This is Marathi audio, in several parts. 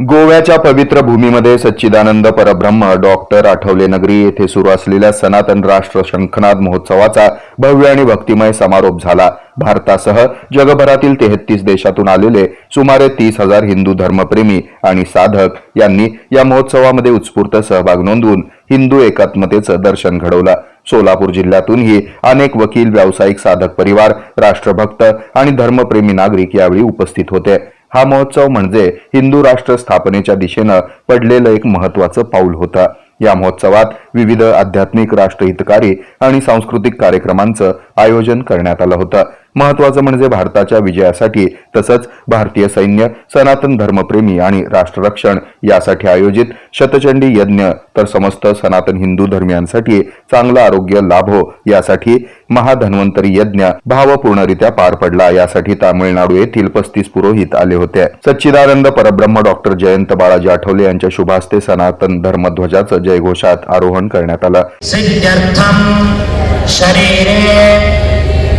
गोव्याच्या पवित्र भूमीमध्ये सच्चिदानंद परब्रह्म डॉक्टर आठवले नगरी येथे सुरू असलेल्या सनातन राष्ट्र शंखनाद महोत्सवाचा भव्य आणि भक्तिमय समारोप झाला. भारतासह जगभरातील तेहतीस देशातून आलेले सुमारे तीस हजार हिंदू धर्मप्रेमी आणि साधक यांनी या महोत्सवामध्ये उत्स्फूर्त सहभाग नोंदवून हिंदू एकात्मतेचं दर्शन घडवलं. सोलापूर जिल्ह्यातूनही अनेक वकील व्यावसायिक साधक परिवार राष्ट्रभक्त आणि धर्मप्रेमी नागरिक यावेळी उपस्थित होते. हा महोत्सव म्हणजे हिंदू राष्ट्र स्थापनेच्या दिशेनं पडलेलं एक महत्वाचं पाऊल होतं. या महोत्सवात विविध आध्यात्मिक राष्ट्रहितकारी आणि सांस्कृतिक कार्यक्रमांचं आयोजन करण्यात आलं होतं. महत्वाचं म्हणजे भारताच्या विजयासाठी तसंच भारतीय सैन्य सनातन धर्मप्रेमी आणि राष्ट्ररक्षण यासाठी आयोजित शतचंडी यज्ञ तर समस्त सनातन हिंदू धर्मियांसाठी चांगलं आरोग्य लाभो हो, यासाठी महाधन्वंतरी यज्ञ भावपूर्णरित्या पार पडला. यासाठी तामिळनाडू येथील पस्तीस पुरोहित आले होते. सच्चिदानंद परब्रह्म डॉक्टर जयंत बाळाजी आठवले यांच्या शुभास्ते सनातन धर्मध्वजाचं जयघोषात आरोहण करण्यात आलं.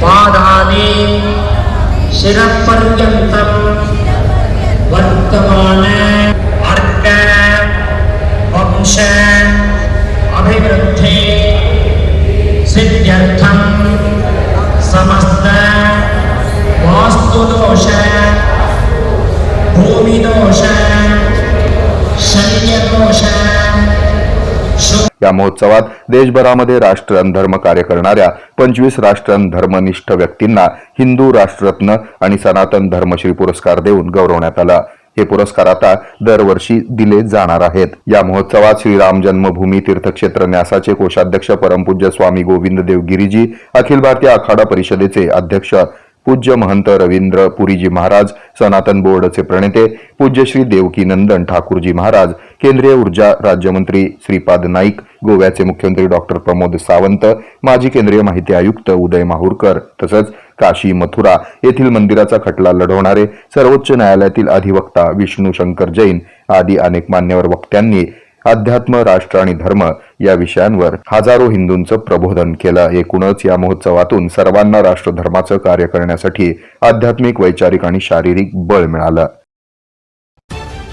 पादानि शिरपर्यन्तं वर्तमान अर्थ वंश अभिवृद्धि सिद्ध्यर्थं समस्त वास्तुदोष भूमिदोष शल्यदोष या महोत्सवात देशभरामध्ये राष्ट्र धर्म कार्य करणाऱ्या पंचवीस राष्ट्र धर्मनिष्ठ व्यक्तींना हिंदू राष्ट्ररत्न आणि सनातन धर्मश्री पुरस्कार देऊन गौरवण्यात आला. हे पुरस्कार आता दरवर्षी दिले जाणार आहेत. या महोत्सवात श्रीराम जन्मभूमी तीर्थक्षेत्र न्यासाचे कोषाध्यक्ष परमपूज्य स्वामी गोविंद देव गिरीजी अखिल भारतीय आखाडा परिषदेचे अध्यक्ष पूज्य महंत रवींद्र पुरीजी महाराज सनातन बोर्डचे प्रणेते पूज्यश्री देवकीनंदन ठाकूरजी महाराज केंद्रीय ऊर्जा राज्यमंत्री श्रीपाद नाईक गोव्याचे मुख्यमंत्री डॉक्टर प्रमोद सावंत माजी केंद्रीय माहिती आयुक्त उदय माहूरकर तसंच काशी मथुरा येथील मंदिराचा खटला लढवणारे सर्वोच्च न्यायालयातील अधिवक्ता विष्णू शंकर जैन आदी अनेक मान्यवर वक्त्यांनी अध्यात्म राष्ट्र आणि धर्म या विषयांवर हजारो हिंदूंचं प्रबोधन केलं. एकूणच या महोत्सवातून सर्वांना राष्ट्रधर्माचं कार्य करण्यासाठी आध्यात्मिक वैचारिक आणि शारीरिक बळ मिळालं.